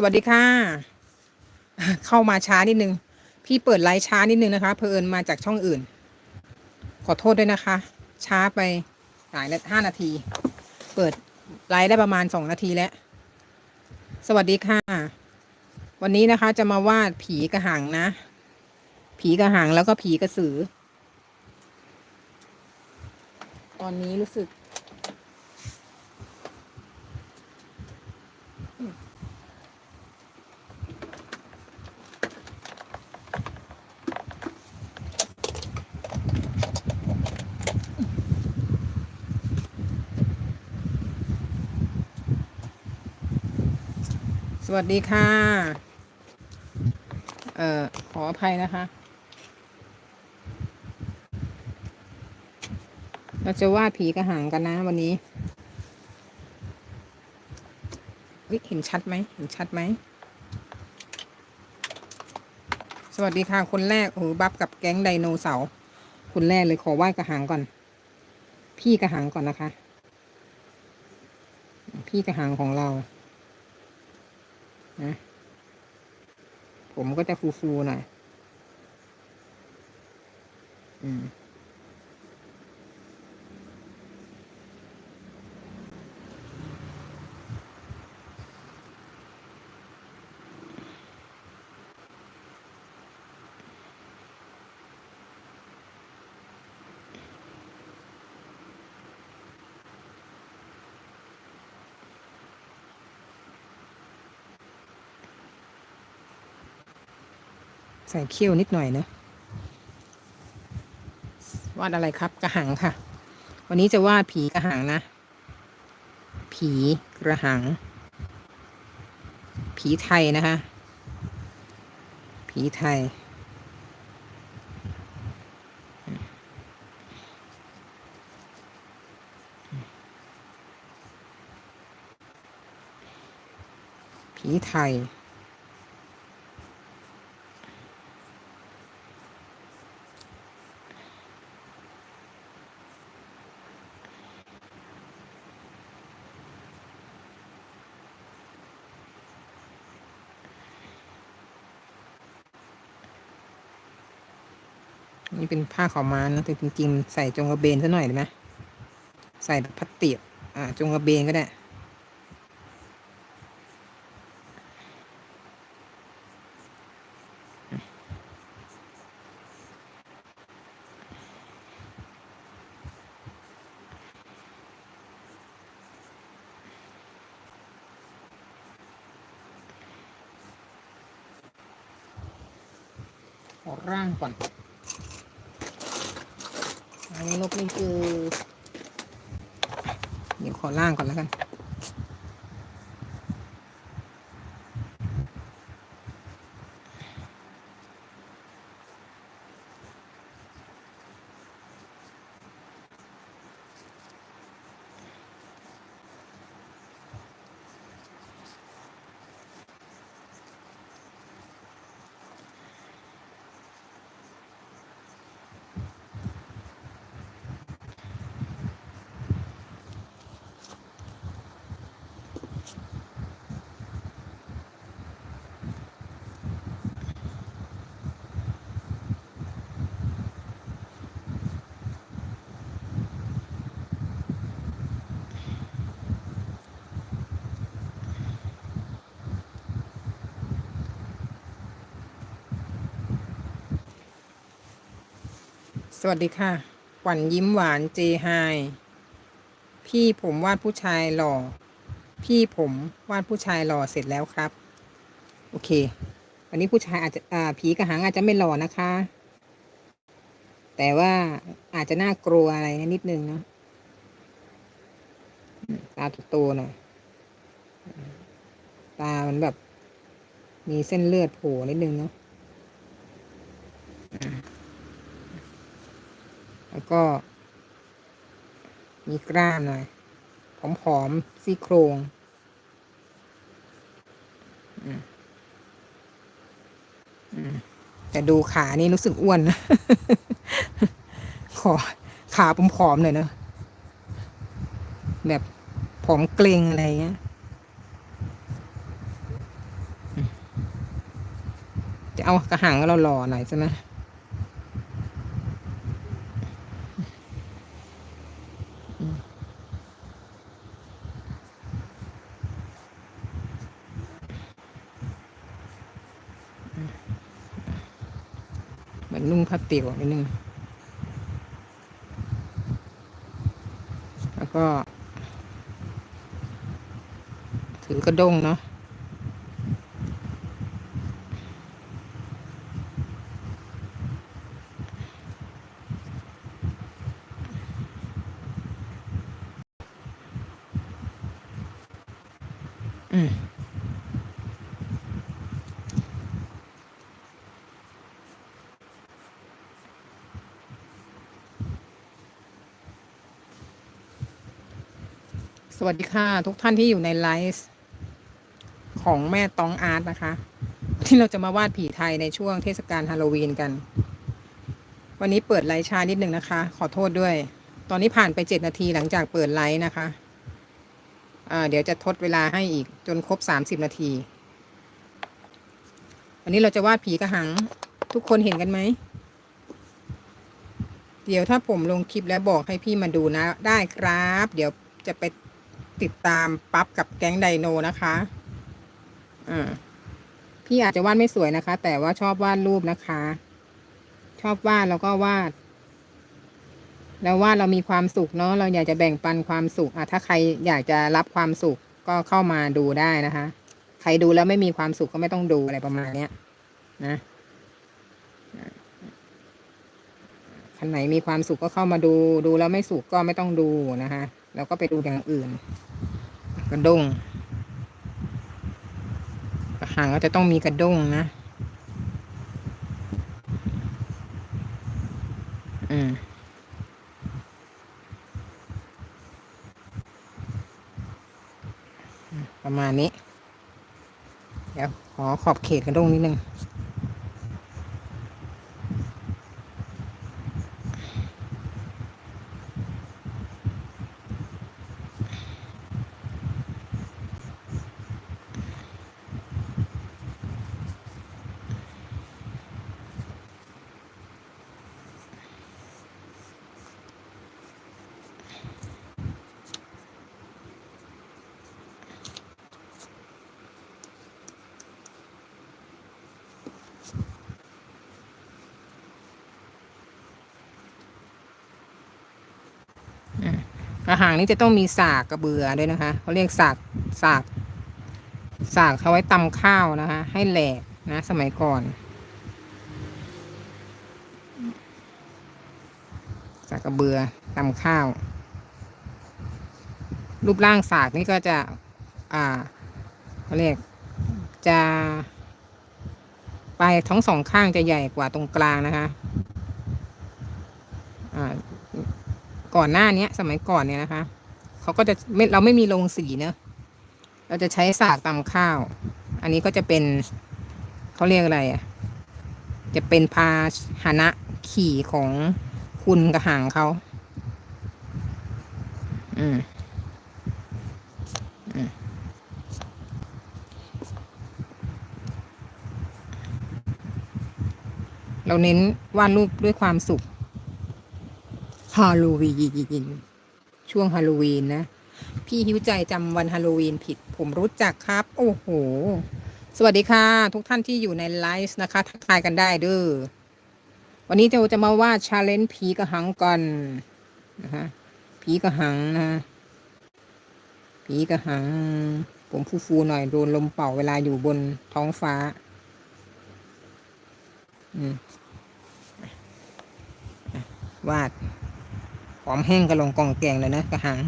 สวัสดีค่ะ เข้ามาช้านิดนึง พี่เปิดไลฟ์ช้านิดนึงนะคะ เพอเอิญมาจากช่องอื่น ขอโทษด้วยนะคะ ช้าไปหลายห้านาที เปิดไลฟ์ได้ประมาณสองนาทีแล้ว สวัสดีค่ะ วันนี้นะคะจะมาวาดผีกระหังนะ ผีกระหังแล้วก็ผีกระสือ ตอนนี้รู้สึก สวัสดีค่ะ เอ่อ ขออภัยนะคะ เราจะวาดผีกระหังกันนะวันนี้เฮ้ยเห็นชัดไหมเห็นชัดไหม สวัสดีค่ะคนแรก โอ้โหบัฟกับแก๊งไดโนเสาร์คนแรกเลยขอวาดกระหังก่อน พี่กระหังก่อนนะคะ พี่กระหังของเรา นะ ผมก็จะฟูๆหน่อย อืม ใส่เขี้ยวนิดหน่อยนะวาดอะไรครับกระหังค่ะ วันนี้จะวาดผีกระหังนะ ผีกระหัง ผีไทยนะคะ ผีไทย ผีไทย นี่เป็นผ้าขาวม้านะแต่จริงๆ ใส่จงกระเบนซะหน่อยได้ไหมใส่พลาสติกอ่าจงกระเบนก็ได้ร่างก่อน นกนี่คือ เดี๋ยวขอล่างก่อนแล้วกัน สวัสดีค่ะขวัญยิ้มหวานเจไฮพี่ผมวาดผู้ชายหล่อ พี่ผมวาดผู้ชายหล่อเสร็จแล้วครับ โอเค วันนี้ผู้ชายอาจจะอ่าผีกระหังอาจจะไม่หล่อนะคะ แต่ว่าอาจจะน่ากลัวอะไรนิดนึงเนาะตาโตๆหน่อยตามันแบบ มีเส้นเลือดโผล่นิดนึงเนาะ แล้วก็ มีกล้ามหน่อยผอมๆซี่โครงแต่ดูขานี่รู้สึกอ้วนขอขาผอมๆหน่อยเนอะแบบผอมเกรงอะไรเงี้ยจะเอากระหังเราหล่อหน่อยใช่ไหม เหมือนนุ่งผ้าเตี่ยวนิดนึง แล้วก็ ถือกระด้งเนาะ สวัสดีค่ะ ทุกท่านที่อยู่ในไลฟ์ของแม่ตองอาร์ตนะคะ ที่เราจะมาวาดผีไทยในช่วงเทศกาลฮาโลวีนกัน วันนี้เปิดไลฟ์ช้านิดนึงนะคะ ขอโทษด้วย ตอนนี้ผ่านไปเจ็ดนาทีหลังจากเปิดไลฟ์นะคะอ่าเดี๋ยวจะทดเวลาให้อีกจนครบสามสิบนาที วันนี้เราจะวาดผีกระหัง ทุกคนเห็นกันไหมเดี๋ยวถ้าผมลงคลิปแล้วบอกให้พี่มาดูนะได้ครับ เดี๋ยวจะไป ติดตามปั๊บกับแก๊งไดโนนะคะอ่าพี่อาจจะวาดไม่สวยนะคะ แต่ว่าชอบวาดรูปนะคะ ชอบวาดแล้วก็วาด แล้ววาดเรามีความสุขเนาะเราอยากจะแบ่งปันความสุขอะถ้าใครอยากจะรับความสุขก็เข้ามาดูได้นะคะ ใครดูแล้วไม่มีความสุขก็ไม่ต้องดูอะไรประมาณเนี้ยนะคันไหนมีความสุขก็เข้ามาดู ดูแล้วไม่สุขก็ไม่ต้องดูนะคะ แล้วก็ไปดูอย่างอื่น กระด้งกระหังก็จะต้องมีกระด้งนะ อืมประมาณนี้ เดี๋ยวขอขอบเขตกระด้งนิดนึง อาหารนี้จะต้องมีสากกระเบือด้วยนะคะเขาเรียกสากสากสากเขาไว้ตำข้าวนะคะ ให้แหลกนะสมัยก่อนสากกระเบือตำข้าว รูปร่างสากนี่ก็จะ อ่าเขาเรียกจะปลายทั้งสองข้างจะใหญ่กว่าตรงกลางนะคะ อ่า ก่อนหน้าเนี้ย สมัยก่อนเนี่ยนะคะเขาก็จะไม่เราไม่มีโรงสีเนอะเราจะใช้สากตำข้าว อันนี้ก็จะเป็นเขาเรียกอะไรอะ จะเป็นพาหนะขี่ของคุณกระหังเขาอืมอืมเราเน้นวาดรูปด้วยความสุข ฮาโลวีนช่วงฮาโลวีนนะ พี่หิวใจจำวันฮาโลวีนผิด ผมรู้จักครับ โอ้โห สวัสดีค่ะ ทุกท่านที่อยู่ในไลฟ์นะคะ ทักทายกันได้เด้อวันนี้เราจะมาวาดชาเลนจ์ผีกระหังกันนะคะผีกระหังนะผีกระหัง ผมฟูๆหน่อยโดนลมเป่าเวลาอยู่บนท้องฟ้า อืมวาด อมแห้งกระลงกองแกงเลยนะกระหัง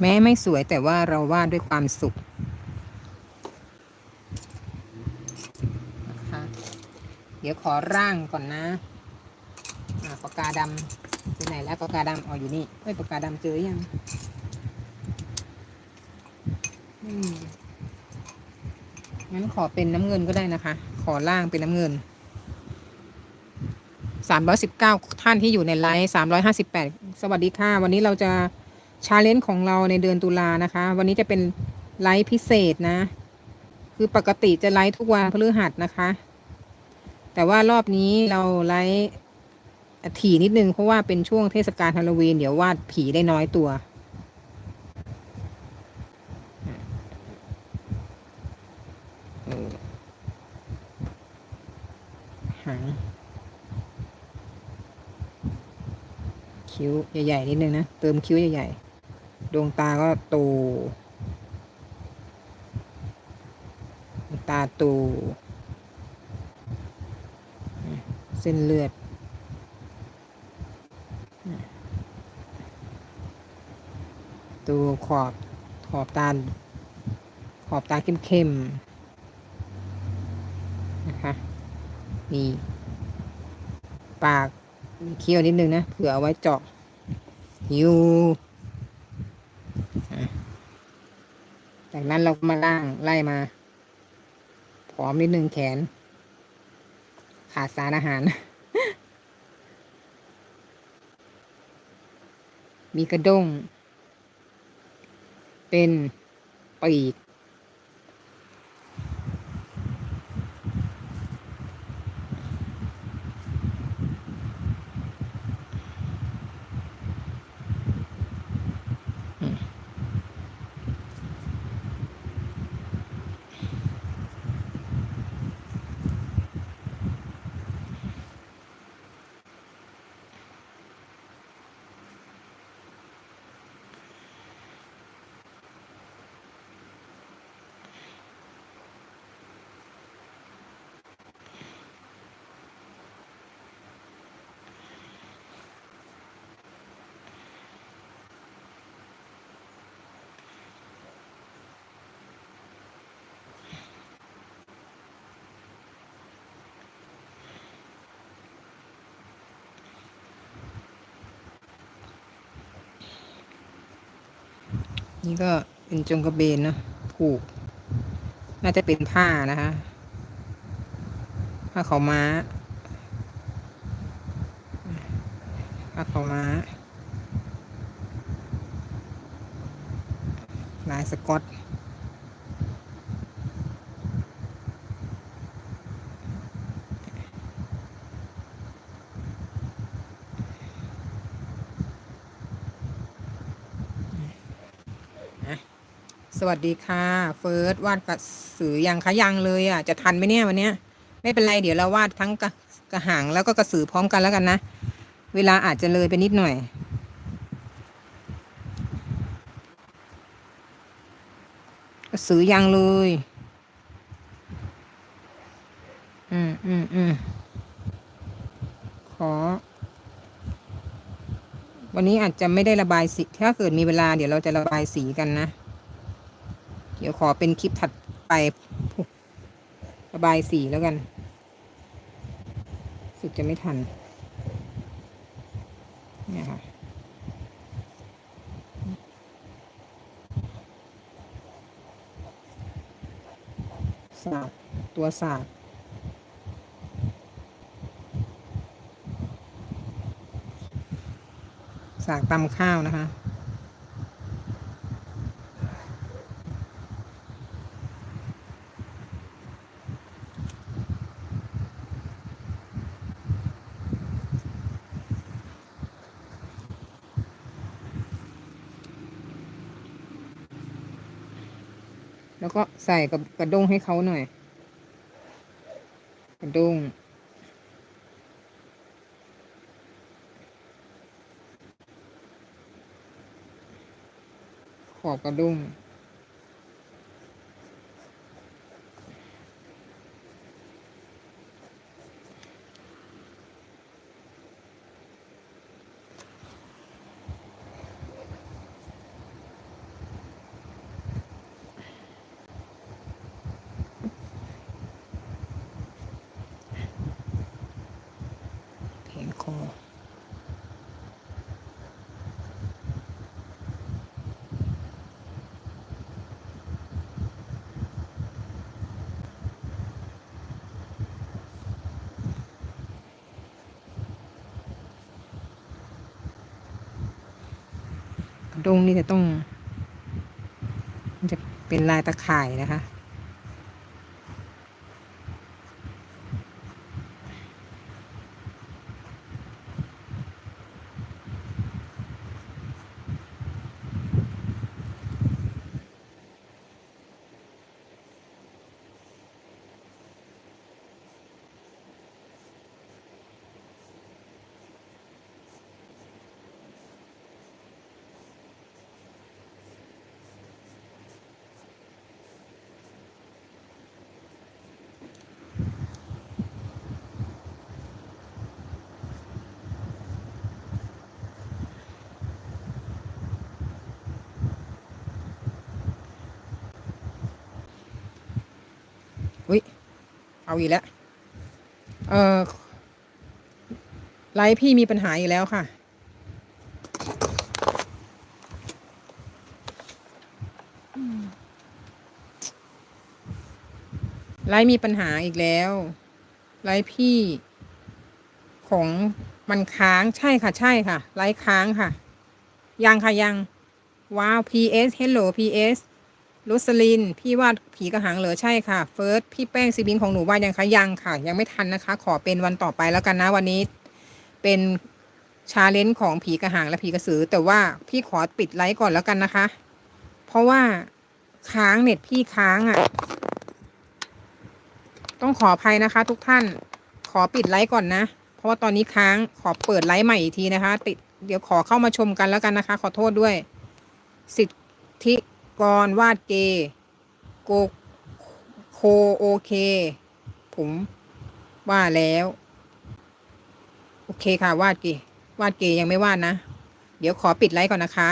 แม้ไม่สวยแต่ว่าเราวาดด้วยความสุขนะคะเดี๋ยวขอร่างก่อนนะปากกาดำไปไหนแล้วปากกาดำอ๋ออยู่นี่เอ้ยปากกาดำเจอยังไม่มี งั้นขอเป็นน้ำเงินก็ได้นะคะ ขอล่างเป็นน้ำเงินสามร้อยสิบเก้าท่านที่อยู่ในไลฟ์สามร้อยห้าสิบแปดสวัสดีค่ะ วันนี้เราจะชาเลนจ์ของเราในเดือนตุลานะคะ วันนี้จะเป็นไลฟ์พิเศษนะ คือปกติจะไลฟ์ทุกวันพฤหัสนะคะ แต่ว่ารอบนี้เราไลฟ์ถี่นิดนึงเพราะว่าเป็นช่วงเทศกาลฮาโลวีนเดี๋ยววาดผีได้น้อยตัว เออหางคิ้วใหญ่ๆนิดนึงนะ เติมคิ้วใหญ่ๆ ดวงตาก็โตดวงตาโตเส้นเลือดตัวขอบขอบตาขอบตาเข้มๆ นะคะมีปากเคี้ยวนิดนึงนะเผื่อเอาไว้เจาะหิวจากนั้นเราก็มาล่างไล่มาผอมนิดนึงแขน ขาดสารอาหาร มีกระด้ง เป็นปีก นี่ก็เป็นจงกระเบนเนาะผูก น่าจะเป็นผ้านะคะผ้าขาวม้าผ้าขาวม้า ลายสกอต สวัสดีค่ะ เฟิร์สวาดกระสือยังคะยังเลยอะจะทันไหมเนี่ยวันเนี้ย ไม่เป็นไรเดี๋ยวเราวาดทั้งกระกระหังแล้วก็กระสือพร้อมกันแล้วกันนะ เวลาอาจจะเลยไปนิดหน่อย กระสือยังเลย อืมอืมอืมขอ วันนี้อาจจะไม่ได้ระบายสีถ้าเกิดมีเวลาเดี๋ยวเราจะระบายสีกันนะ ขอเป็นคลิปถัดไประบายสีแล้วกันสึกจะไม่ทัน เนี่ยค่ะสากตัวสากสากตำข้าวนะคะ ใส่กับกระด้งให้เขาหน่อย กระด้งขอบกระด้ง แขนคอ อ ดงนี่จะต้อง จะเป็นลายตะข่ายนะคะ อุ้ย เอาอีกแล้ว เออไลฟ์พี่มีปัญหาอีกแล้วค่ะ ไลฟ์มีปัญหาอีกแล้ว ไลฟ์พี่ ของมันค้างใช่ค่ะ ใช่ค่ะ ไลฟ์ค้างค่ะ ยังค่ะยัง ว้าว PS Hello PS โรสลิน พี่วาดผีกระหังเหรอใช่ค่ะ เฟิร์ส พี่แป้งซีบิงของหนูวาดยังคะ ยังค่ะ ยังไม่ทันนะคะ ขอเป็นวันต่อไปแล้วกันนะ วันนี้ เป็นชาเลนจ์ของผีกระหังและผีกระสือ แต่ว่าพี่ขอปิดไลฟ์ก่อนแล้วกันนะคะ เพราะว่าค้างเน็ตพี่ค้างอะ่ะ ต้องขออภัยนะคะ ทุกท่าน ขอปิดไลฟ์ก่อนนะ เพราะว่าตอนนี้ค้าง ขอเปิดไลฟ์ใหม่อีกทีนะคะ ติด เดี๋ยวขอเข้ามาชมกันแล้วกันนะคะ ขอโทษด้วย สิทธิ กรวาดเกโกโคโอเค ผมว่าแล้ว โอเคค่ะวาดเกวาดเกย์ยังไม่วาดนะ เดี๋ยวขอปิดไลฟ์ก่อนนะคะ